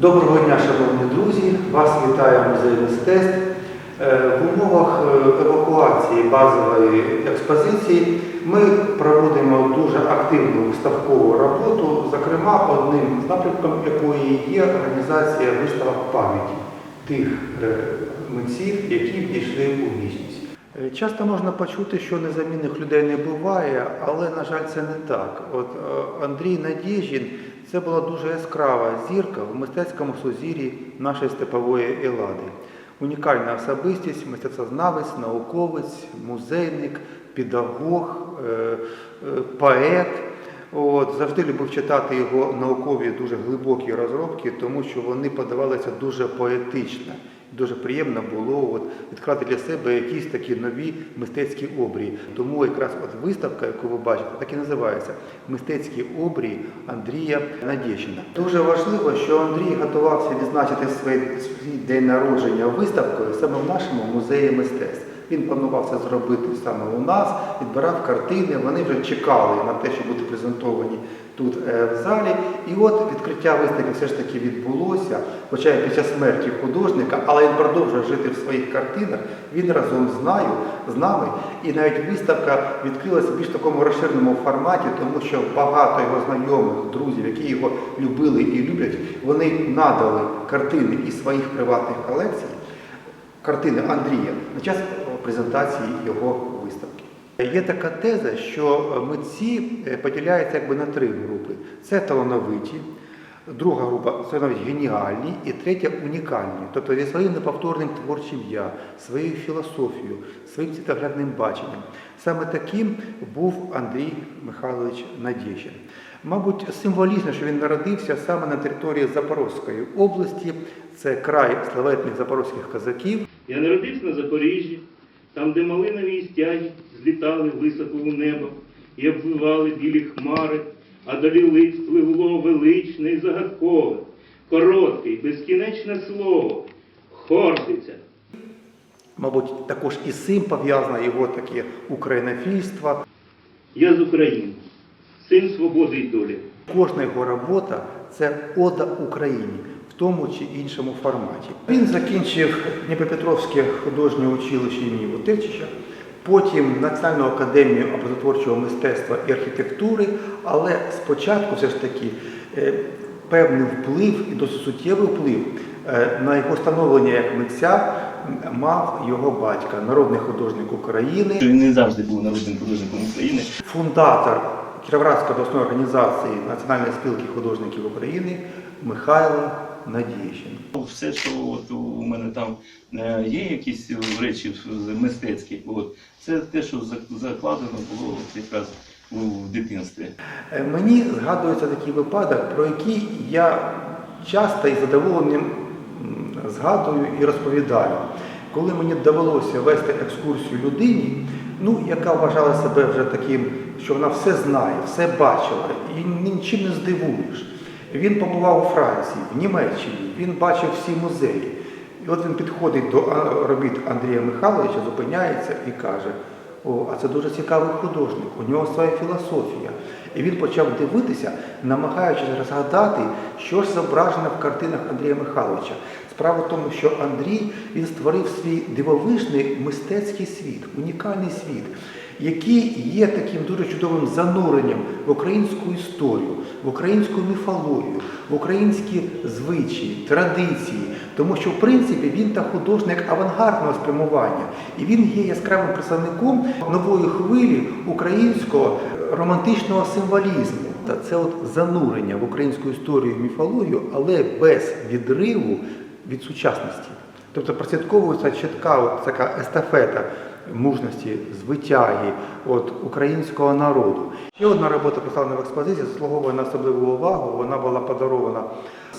Доброго дня, шановні друзі! Вас вітає музей мистецтв. Е, В умовах е, евакуації базової експозиції ми проводимо дуже активну виставкову роботу, зокрема, одним з напрямком якої є організація виставок пам'яті тих е, митців, які війшли у вічність. Часто можна почути, що незамінних людей не буває, але, на жаль, це не так. От Андрій Надєжін це була дуже яскрава зірка в мистецькому сузір'ї нашої степової Елади. Унікальна особистість, мистецтвознавець, науковець, музейник, педагог, е, е, поет. От, завжди любив читати його наукові дуже глибокі розробки, тому що вони подавалися дуже поетично. Дуже приємно було от, відкривати для себе якісь такі нові мистецькі обрії. Тому якраз от виставка, яку ви бачите, так і називається Мистецькі обрії Андрія Надєщина. Дуже важливо, що Андрій готувався відзначити свій день народження виставкою саме в нашому музеї мистецтв. Він планував це зробити саме у нас, відбирав картини, вони вже чекали на те, що будуть презентовані тут е, в залі. І от відкриття виставки все ж таки відбулося, хоча під час смерті художника, але він продовжує жити в своїх картинах. Він разом з з нами. І навіть виставка відкрилася в більш такому розширеному форматі, тому що багато його знайомих, друзів, які його любили і люблять, вони надали картини із своїх приватних колекцій картини Андрія на час презентації його. Є така теза, що митці е, поділяються якби на три групи: це талановиті, друга група це навіть геніальні, і третя унікальні, тобто зі своїм неповторним творчим я, своєю філософією, своїм світоглядним баченням. Саме таким був Андрій Михайлович Надєжин. Мабуть, символічно, що він народився саме на території Запорозької області, це край славетних запорозьких козаків. Я народився на Запоріжжі, там, де малинові стяги злітали високо у небо і обвивали білі хмари, а далі лист спливло величне і загадкове, коротке і безкінечне слово, Хортиця. Мабуть, також і з цим пов'язано його таке українофільство. Я з України, син свободи й долі. Кожна його робота це ода Україні в тому чи іншому форматі. Він закінчив Дніпропетровське художнє училище імені Вутечича, потім Національну академію образотворчого мистецтва і архітектури, але спочатку все ж таки е, певний вплив і досить суттєвий вплив е, на його становлення як митця мав його батька, народний художник України. Він не завжди був народним художником України. фундатор Кіровоградської обласної організації Національної спілки художників України Михайло Надєщин. Все, що от у мене там е, є якісь речі мистецькі, от, це те, що закладено було якраз у дитинстві. Е, Мені згадується такий випадок, про який я часто із задоволенням згадую і розповідаю. Коли мені довелося вести екскурсію людині, ну, яка вважала себе вже таким, що вона все знає, все бачила, і нічим не здивуєш. Він побував у Франції, в Німеччині, він бачив всі музеї. І от він підходить до робіт Андрія Михайловича, зупиняється і каже: О, а це дуже цікавий художник, у нього своя філософія. І він почав дивитися, намагаючись розгадати, що ж зображено в картинах Андрія Михайловича. Справа в тому, що Андрій він створив свій дивовижний мистецький світ, унікальний світ, який є таким дуже чудовим зануренням в українську історію, в українську міфологію, в українські звичаї, традиції, тому що в принципі він та художник авангардного спрямування, і він є яскравим представником нової хвилі українського романтичного символізму. Та це от занурення в українську історію і міфологію, але без відриву від сучасності. Тобто прослідковується чітка от така естафета мужності, звитяги от, українського народу. Ще одна робота представлена в експозиції, заслуговує на особливу увагу. Вона була подарована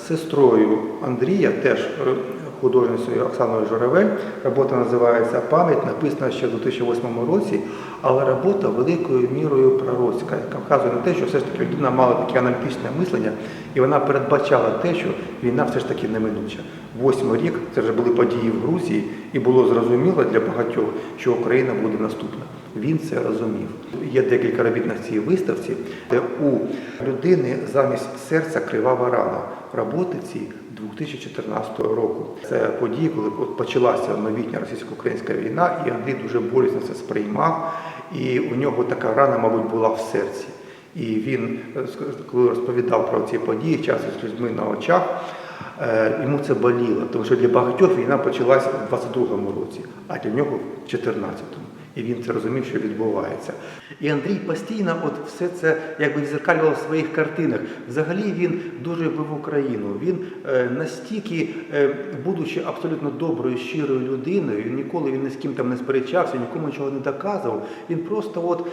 сестрою Андрія, теж е, художницею Оксаною Журавель. Робота називається Пам'ять, написана ще в 2008 році, але робота великою мірою пророцька, яка вказує на те, що все ж таки людина мала таке аналітичне мислення, і вона передбачала те, що війна все ж таки неминуча. Восьмий рік це вже були події в Грузії, і було зрозуміло для багатьох, що Україна буде наступна. Він це розумів. Є декілька робіт на цій виставці, де у людини замість серця кривава рана. Роботи ці 2014 року. Це події, коли почалася новітня російсько-українська війна, і Андрій дуже болісно це сприймав. І у нього така рана, мабуть, була в серці. І він, е, коли розповідав про ці події, часто з людьми на очах, е, йому це боліло, тому що для багатьох війна почалася у 22-му році, а для нього в 14-му. І він це розумів, що відбувається. І Андрій постійно от все це якби відзеркалював в своїх картинах. Взагалі він дуже любив Україну. Він е, настільки, е, будучи абсолютно доброю, щирою людиною, ніколи він ні з ким там не сперечався, нікому нічого не доказував. Він просто от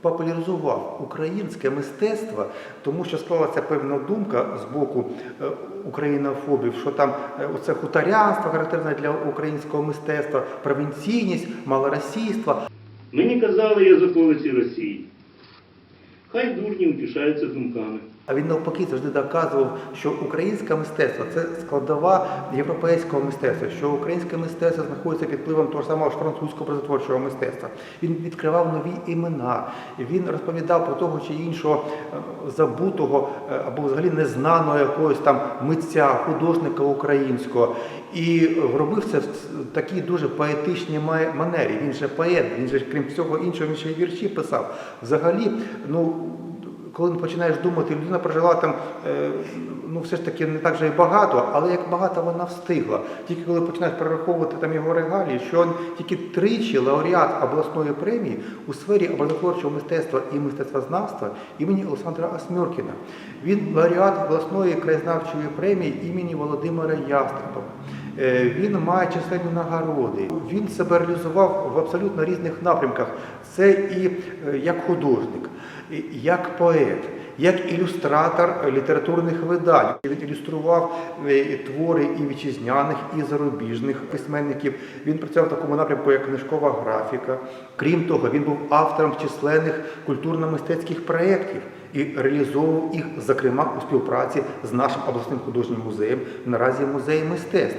популяризував українське мистецтво, тому що склалася певна думка з боку е, українофобів, що там е, оце хуторянство характерне для українського мистецтва, провінційність, малоросійство. Мені казали язиковиці Росії. Хай дурні утішаються думками. А він навпаки завжди доказував, що українське мистецтво це складова європейського мистецтва, що українське мистецтво знаходиться під впливом того ж самого французького прозатворчого мистецтва. Він відкривав нові імена, він розповідав про того чи іншого е, забутого е, або взагалі незнаного якогось там митця, художника українського. І робив це в такій дуже поетичній манері. Він же поет, він же, крім всього іншого, він ще й вірші писав. Взагалі, ну коли починаєш думати, людина прожила там е, ну все ж таки не так же і багато, але як багато вона встигла. Тільки коли починаєш перераховувати там його регалії, що він тільки тричі лауреат обласної премії у сфері образотворчого мистецтва і мистецтвознавства імені Олександра Асмюркіна. Він лауреат обласної краєзнавчої премії імені Володимира Ястребова. Е, Він має численні нагороди. Він себе реалізував в абсолютно різних напрямках. Це і е, як художник, і як поет, як ілюстратор літературних видань. Він ілюстрував е, твори і вітчизняних, і зарубіжних письменників. Він працював в такому напрямку, як книжкова графіка. Крім того, він був автором численних культурно-мистецьких проєктів і реалізовував їх, зокрема, у співпраці з нашим обласним художнім музеєм, наразі музей мистецтв.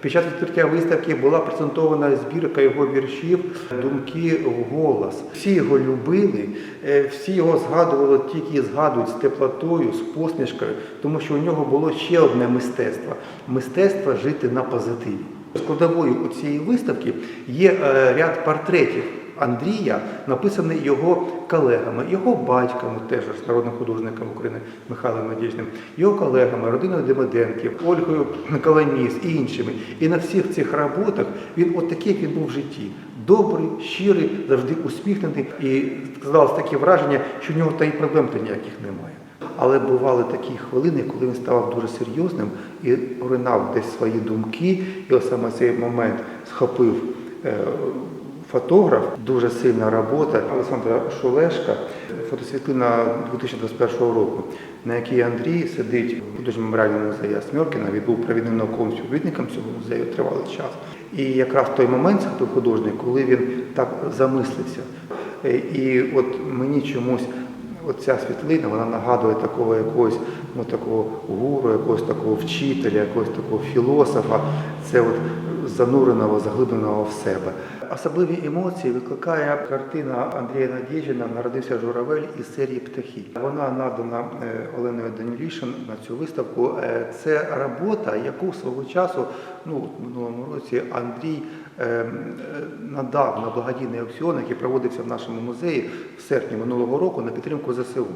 Під час відкриття виставки була презентована збірка його віршів Думки в голос. Всі його любили, е, всі його згадували, тільки згадують з теплотою, з посмішкою, тому що у нього було ще одне мистецтво мистецтво жити на позитиві. Складовою у цієї виставки є е, ряд портретів Андрія, написаний його колегами, його батьком, теж народним художником України Михайлом Надіжним, його колегами, родиною Демиденків, Ольгою Коломіс і іншими. І на всіх цих роботах він от такий, як він був в житті. Добрий, щирий, завжди усміхнений. І складалось таке враження, що в нього та й проблем-то ніяких немає. Але бували такі хвилини, коли він ставав дуже серйозним і поринав десь свої думки, і ось саме цей момент схопив е, фотограф, дуже сильна робота Олександра Шулешка, фотосвітлина 2021 року, на якій Андрій сидить в художньому меморіальному музеї Асмьоркіна. Він був провідним науковим співробітником цього музею тривалий час. І якраз той момент схопив художник, коли він так замислився. І от мені чомусь Оця світлина вона нагадує такого якогось ну, такого гуру, якогось такого вчителя, якогось такого філософа. Це от зануреного, заглибленого в себе. Особливі емоції викликає картина Андрія Надєжина Народився журавель із серії птахи. Вона надана е, Оленою Данілішин на цю виставку. Е, Це робота, яку свого часу, ну минулому році Андрій е, надав на благодійний аукціон, який проводився в нашому музеї в серпні минулого року на підтримку ЗСУ.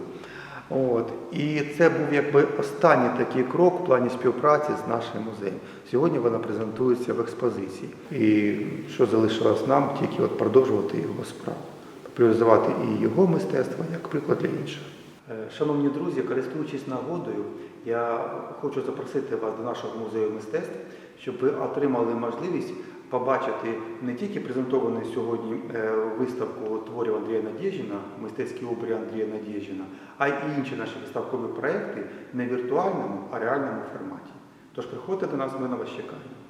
От. І це був якби останній такий крок в плані співпраці з нашим музеєм. Сьогодні вона презентується в експозиції. І що залишилось нам, тільки от продовжувати його справу, популяризувати і його мистецтво як приклад для інших. Е, Шановні друзі, користуючись нагодою, я хочу запросити вас до нашого музею мистецтв, щоб ви отримали можливість побачити не тільки презентовану сьогодні е, виставку творів Андрія Надєжіна, мистецький обрій Андрія Надєжіна, а й інші наші виставкові проекти не віртуальному, а реальному форматі. Тож приходьте до нас, ми на вас чекаємо.